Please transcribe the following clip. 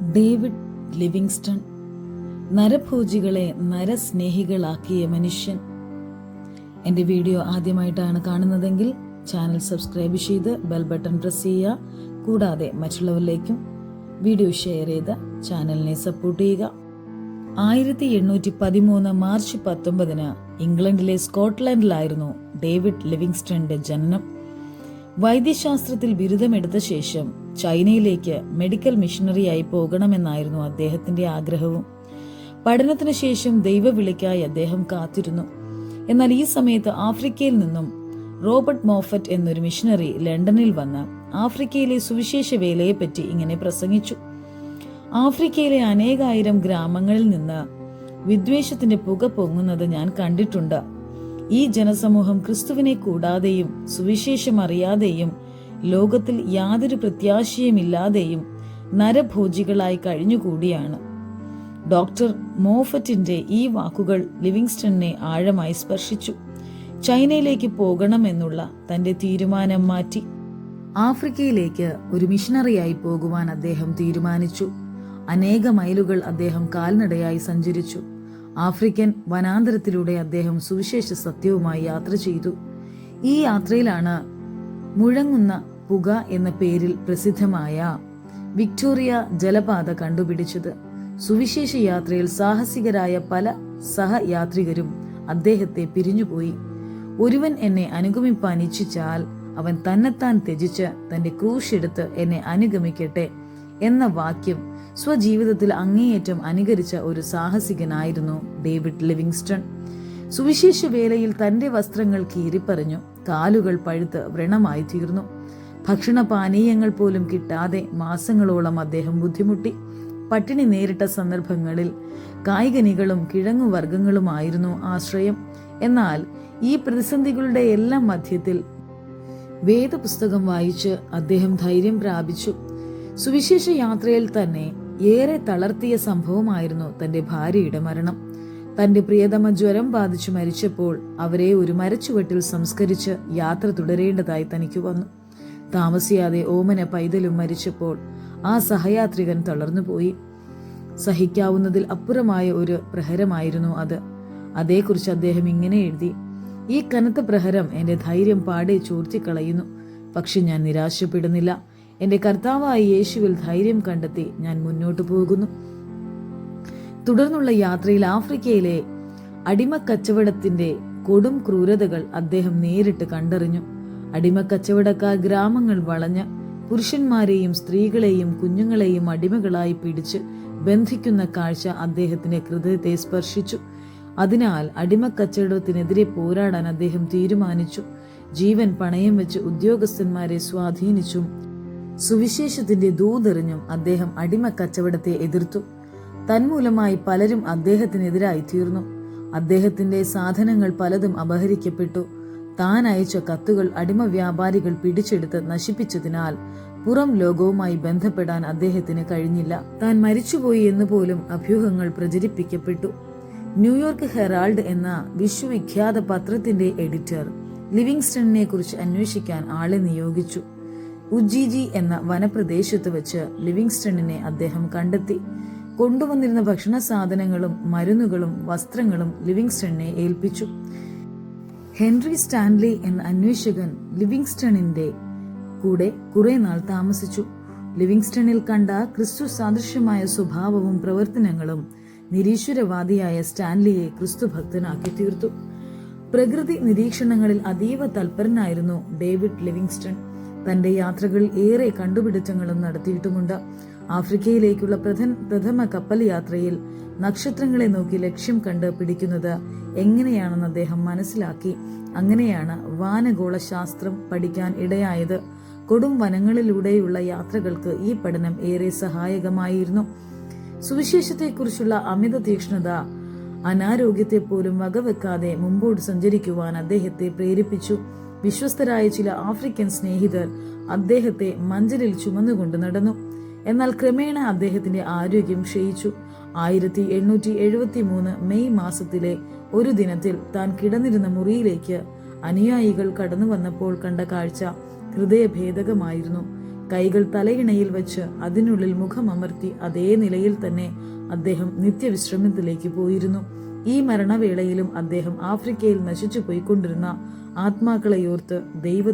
David Livingstone നരഭോജികളെ നരസ്നേഹികളാക്കിയ മനുഷ്യൻ. എന്റെ video ആദ്യമായിട്ടാണ് കാണുന്നതെങ്കിൽ ചാനൽ സബ്സ്ക്രൈബ് ചെയ്ത് ബെൽ ബട്ടൺ പ്രസ് ചെയ്യുക. കൂടാതെ മറ്റുള്ളവരിലേക്കും വീഡിയോ ഷെയർ ചെയ്ത് ചാനലിനെ സപ്പോർട്ട് ചെയ്യുക. ആയിരത്തി എണ്ണൂറ്റി പതിമൂന്ന് മാർച്ച് പത്തൊമ്പതിന് ഇംഗ്ലണ്ടിലെ സ്കോട്ട്ലൻഡിലായിരുന്നു ഡേവിഡ് ലിവിങ്സ്റ്റണിന്റെ ജനനം. വൈദ്യശാസ്ത്രത്തിൽ ബിരുദമെടുത്ത ശേഷം ചൈനയിലേക്ക് മെഡിക്കൽ മിഷണറിയായി പോകണമെന്നായിരുന്നു അദ്ദേഹത്തിന്റെ ആഗ്രഹവും. പഠനത്തിന് ശേഷം ദൈവവിളിക്കായി അദ്ദേഹം കാത്തിരുന്നു. എന്നാൽ ഈ സമയത്ത് ആഫ്രിക്കയിൽ നിന്നും റോബർട്ട് മോഫറ്റ് എന്നൊരു മിഷണറി ലണ്ടനിൽ വന്ന് ആഫ്രിക്കയിലെ സുവിശേഷ വേലയെപ്പറ്റി ഇങ്ങനെ പ്രസംഗിച്ചു. ആഫ്രിക്കയിലെ അനേകായിരം ഗ്രാമങ്ങളിൽ നിന്ന് വിദ്വേഷത്തിന്റെ പുക പൊങ്ങുന്നത് ഞാൻ കണ്ടിട്ടുണ്ട്. ഈ ജനസമൂഹം ക്രിസ്തുവിനെ കൂടാതെയും സുവിശേഷം അറിയാതെയും ലോകത്തിൽ യാതൊരു പ്രത്യാശയുമില്ലാതെയും നരഭോജികളായി കഴിഞ്ഞുകൂടിയാണ്. ഡോക്ടർ മോഫറ്റിന്റെ ഈ വാക്കുകൾ ലിവിങ്സ്റ്റണിനെ ആഴമായി സ്പർശിച്ചു. ചൈനയിലേക്ക് പോകണമെന്നുള്ള തന്റെ തീരുമാനം മാറ്റി. ആഫ്രിക്കയിലേക്ക് ഒരു മിഷണറിയായി പോകുവാൻ അദ്ദേഹം തീരുമാനിച്ചു. അനേക മൈലുകൾ അദ്ദേഹം കാൽനടയായി സഞ്ചരിച്ചു. ആഫ്രിക്കൻ വനാന്തരത്തിലൂടെ അദ്ദേഹം സുവിശേഷ സത്യവുമായി യാത്ര ചെയ്തു. ഈ യാത്രയിലാണ് മുഴങ്ങുന്ന പുക എന്ന പേരിൽ പ്രസിദ്ധമായ വിക്ടോറിയ ജലപാത കണ്ടുപിടിച്ചത്. സുവിശേഷ യാത്രയിൽ സാഹസികരായ പല സഹയാത്രികരും അദ്ദേഹത്തെ പിരിഞ്ഞുപോയി. ഒരുവൻ എന്നെ അനുഗമിപ്പാൻ ഇച്ഛിച്ചാൽ അവൻ തന്നെത്താൻ ത്യജിച്ച് തന്റെ ക്രൂശെടുത്ത് എന്നെ അനുഗമിക്കട്ടെ എന്ന വാക്യം സ്വജീവിതത്തിൽ അങ്ങേയറ്റം അനുകരിച്ച ഒരു സാഹസികനായിരുന്നു ഡേവിഡ് ലിവിങ്സ്റ്റൺ. സുവിശേഷ വേലയിൽ തന്റെ വസ്ത്രങ്ങൾ കീറിപ്പറഞ്ഞു കാലുകൾ പഴുത്ത് വ്രണമായി തീർന്നു. ഭക്ഷണപാനീയങ്ങൾ പോലും കിട്ടാതെ മാസങ്ങളോളം അദ്ദേഹം ബുദ്ധിമുട്ടി. പട്ടിണി നേരിട്ട സന്ദർഭങ്ങളിൽ കായികനികളും കിഴങ്ങുവർഗങ്ങളുമായിരുന്നു ആശ്രയം. എന്നാൽ ഈ പ്രതിസന്ധികളുടെ എല്ലാം മധ്യത്തിൽ വേദപുസ്തകം വായിച്ച് അദ്ദേഹം ധൈര്യം പ്രാപിച്ചു. സുവിശേഷ യാത്രയിൽ തന്നെ ഏറെ തളർത്തിയ സംഭവമായിരുന്നു തന്റെ ഭാര്യയുടെ മരണം. തന്റെ പ്രിയതമ ജ്വരം ബാധിച്ചു മരിച്ചപ്പോൾ അവരെ ഒരു മരച്ചുവട്ടിൽ സംസ്കരിച്ച് യാത്ര തുടരേണ്ടതായി തനിക്ക് വന്നു. താമസിയാതെ ഓമന പൈതലും മരിച്ചപ്പോൾ ആ സഹയാത്രികൻ തളർന്നുപോയി സഹിക്കാവുന്നതിൽ അപ്പുറമായ ഒരു പ്രഹരമായിരുന്നു അത്. അതേക്കുറിച്ച് അദ്ദേഹം ഇങ്ങനെ എഴുതി ഈ കനത്ത പ്രഹരം എന്റെ ധൈര്യം പാടെ ചോർത്തിക്കളയുന്നു. പക്ഷെ ഞാൻ നിരാശപ്പെടുന്നില്ല. എന്റെ കർത്താവായ യേശുവിൽ ധൈര്യം കണ്ടെത്തി ഞാൻ മുന്നോട്ടു പോകുന്നു. തുടർന്നുള്ള യാത്രയിൽ ആഫ്രിക്കയിലെ അടിമക്കച്ചവടത്തിന്റെ കൊടും ക്രൂരതകൾ അദ്ദേഹം നേരിട്ട് കണ്ടറിഞ്ഞു. അടിമക്കച്ചവടക്കാർ ഗ്രാമങ്ങൾ വളഞ്ഞ് പുരുഷന്മാരെയും സ്ത്രീകളെയും കുഞ്ഞുങ്ങളെയും അടിമകളായി പിടിച്ച് ബന്ധിക്കുന്ന കാഴ്ച അദ്ദേഹത്തിന്റെ ഹൃദയത്തെ സ്പർശിച്ചു. അതിനാൽ അടിമക്കച്ചവടത്തിനെതിരെ പോരാടാൻ അദ്ദേഹം തീരുമാനിച്ചു. ജീവൻ പണയം വെച്ച് ഉദ്യോഗസ്ഥന്മാരെ സ്വാധീനിച്ചും സുവിശേഷത്തിന്റെ ദൂതെറിഞ്ഞും അദ്ദേഹം അടിമ കച്ചവടത്തെ എതിർത്തു. തന്മൂലമായി പലരും അദ്ദേഹത്തിനെതിരായി തീർന്നു. അദ്ദേഹത്തിന്റെ സാധനങ്ങൾ പലതും അപഹരിക്കപ്പെട്ടു. താൻ അയച്ച കത്തുകൾ അടിമ വ്യാപാരികൾ പിടിച്ചെടുത്ത് നശിപ്പിച്ചതിനാൽ പുറം ലോകവുമായി ബന്ധപ്പെടാൻ അദ്ദേഹത്തിന് കഴിഞ്ഞില്ല. താൻ മരിച്ചുപോയി എന്ന് പോലും അഭ്യൂഹങ്ങൾ പ്രചരിപ്പിക്കപ്പെട്ടു. ന്യൂയോർക്ക് ഹെറാൾഡ് എന്ന വിശ്വവിഖ്യാത പത്രത്തിന്റെ എഡിറ്റർ ലിവിങ്സ്റ്റണിനെ കുറിച്ച് അന്വേഷിക്കാൻ ആളെ നിയോഗിച്ചു. ഉജ്ജിജി എന്ന വനപ്രദേശത്ത് വെച്ച് ലിവിങ്സ്റ്റണിനെ അദ്ദേഹം കണ്ടെത്തി. കൊണ്ടുവന്നിരുന്ന ഭക്ഷണ സാധനങ്ങളും മരുന്നുകളും വസ്ത്രങ്ങളും ലിവിങ്സ്റ്റണിനെ ഏൽപ്പിച്ചു. ഹെൻറി സ്റ്റാൻലി എന്ന അന്വേഷകൻ ലിവിങ്സ്റ്റണിന്റെ കൂടെ കുറെ നാൾ താമസിച്ചു. ലിവിങ്സ്റ്റണിൽ കണ്ട ക്രിസ്തു സാദൃശ്യമായ സ്വഭാവവും പ്രവർത്തനങ്ങളും നിരീശ്വരവാദിയായ സ്റ്റാൻലിയെ ക്രിസ്തു ഭക്തനാക്കി തീർത്തു. പ്രകൃതി നിരീക്ഷണങ്ങളിൽ അതീവ തൽപരനായിരുന്നു ഡേവിഡ് ലിവിങ്സ്റ്റൺ. തന്റെ യാത്രകളിൽ ഏറെ കണ്ടുപിടുത്തങ്ങളും നടത്തിയിട്ടുമുണ്ട്. ആഫ്രിക്കയിലേക്കുള്ള പ്രഥമ കപ്പൽ യാത്രയിൽ നക്ഷത്രങ്ങളെ നോക്കി ലക്ഷ്യം കണ്ട് പിടിക്കുന്നത് എങ്ങനെയാണെന്ന് അദ്ദേഹം മനസ്സിലാക്കി. അങ്ങനെയാണ് വാനഗോള ശാസ്ത്രം പഠിക്കാൻ ഇടയായത്. കൊടും വനങ്ങളിലൂടെയുള്ള യാത്രകൾക്ക് ഈ പഠനം ഏറെ സഹായകമായിരുന്നു. സുവിശേഷത്തെക്കുറിച്ചുള്ള അമിത തീക്ഷ്ണത അനാരോഗ്യത്തെ പോലും വകവെക്കാതെ മുമ്പോട്ട് സഞ്ചരിക്കുവാൻ അദ്ദേഹത്തെ പ്രേരിപ്പിച്ചു. വിശ്വസ്തരായ ചില ആഫ്രിക്കൻ സ്നേഹിതർ അദ്ദേഹത്തെ മഞ്ചലിൽ ചുമന്നുകൊണ്ട് നടന്നു. എന്നാൽ ക്രമേണ അദ്ദേഹത്തിന്റെ ആരോഗ്യം ക്ഷയിച്ചു. ആയിരത്തി എണ്ണൂറ്റി എഴുപത്തി മൂന്ന് മെയ് മാസത്തിലെ ഒരു ദിനത്തിൽ താൻ കിടന്നിരുന്ന മുറിയിലേക്ക് അനുയായികൾ കടന്നു വന്നപ്പോൾ കണ്ട കാഴ്ച ഹൃദയഭേദകമായിരുന്നു. കൈകൾ തലയിണയിൽ വെച്ച് അതിനുള്ളിൽ മുഖമമർത്തി അതേ നിലയിൽ തന്നെ അദ്ദേഹം നിത്യവിശ്രമത്തിലേക്ക് പോയിരുന്നു. ഈ മരണവേളയിലും അദ്ദേഹം ആഫ്രിക്കയിൽ നശിച്ചു പോയിക്കൊണ്ടിരുന്ന ആത്മാക്കളെയോർത്ത് ദൈവത്തോട്